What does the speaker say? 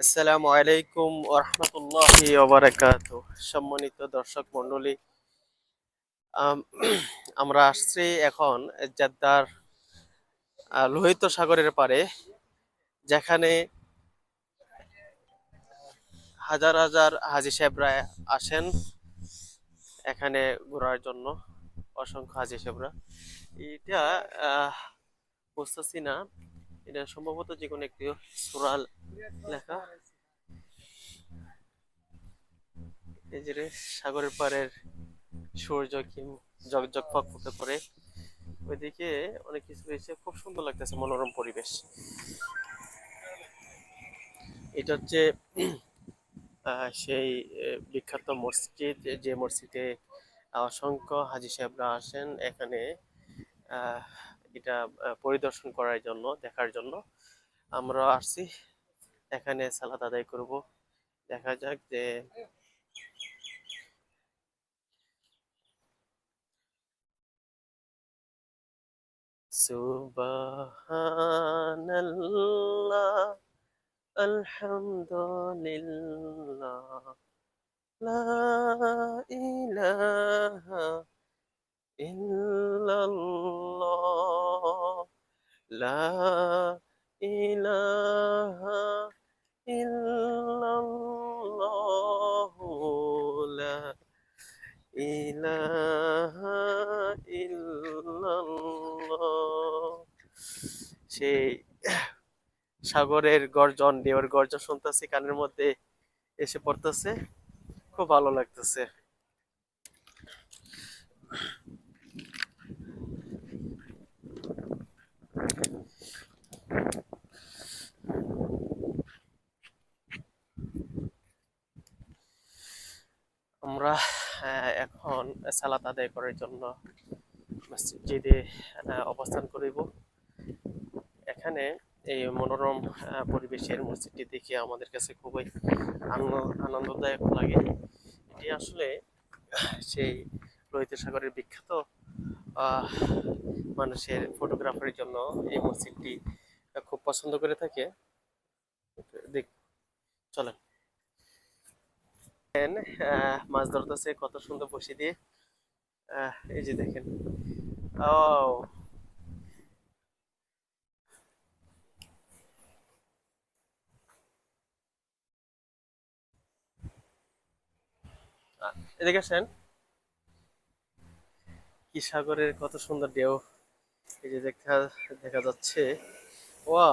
আসসালামু আলাইকুম সম্মানিত দর্শক মণ্ডলী আম, আমরা আসছি এখন জেদ্দার লোহিত সাগরের পারে যেখানে হাজার হাজার হাজি সাহেবরা আসেন এখানে ঘোরার জন্য অসংখ্য হাজি সাহেবরা। এটা বুঝতেছি না এটা সম্ভবত যে কোনো একটি সুরাল লেখা। সাগরের পাড়ের সূর্য কি জগজগ ফকফকে করে। ওইদিকে অনেক কিছু রয়েছে খুব সুন্দর লাগতেছে মনোরম পরিবেশ। এটা হচ্ছে সেই বিখ্যাত মসজিদ, যে মসজিদে অসংখ্য হাজি সাহেবরা আসেন এখানে এটা পরিদর্শন করার জন্য, দেখার জন্য। আমরা আসছি। এখানে সালাদ আদায় করব। দেখা যাক যে সুবহানাল্লাহ আলহামদুলিল্লাহ লা ইলাহা লা ইলাহা সেই সাগরের গর্জন ঢেউয়ের গর্জন শুনতেছি কানের মধ্যে এসে পড়তেছে। খুব ভালো লাগতেছে। আমরা এখন সালাত আদায় করার জন্য মসজিদে অবস্থান করিব। এখানে এই মনোরম পরিবেশের মসজিদটি দেখে আমাদের কাছে খুবই আনন্দ- আনন্দদায়ক লাগে। এটি আসলে সেই লোহিত সাগরের বিখ্যাত মানুষের ফটোগ্রাফারের জন্য এই মসজিদটি খুব পছন্দ করে থাকে। দেখ, চলেন। দেখেন, মাছ ধরতেছে কত সুন্দর বসে দিয়ে। এই যে দেখেন। ও এদিকে আসেন। কি সাগরের কত সুন্দর ঢেউ। এই যে দেখা দেখা যাচ্ছে। ওয়া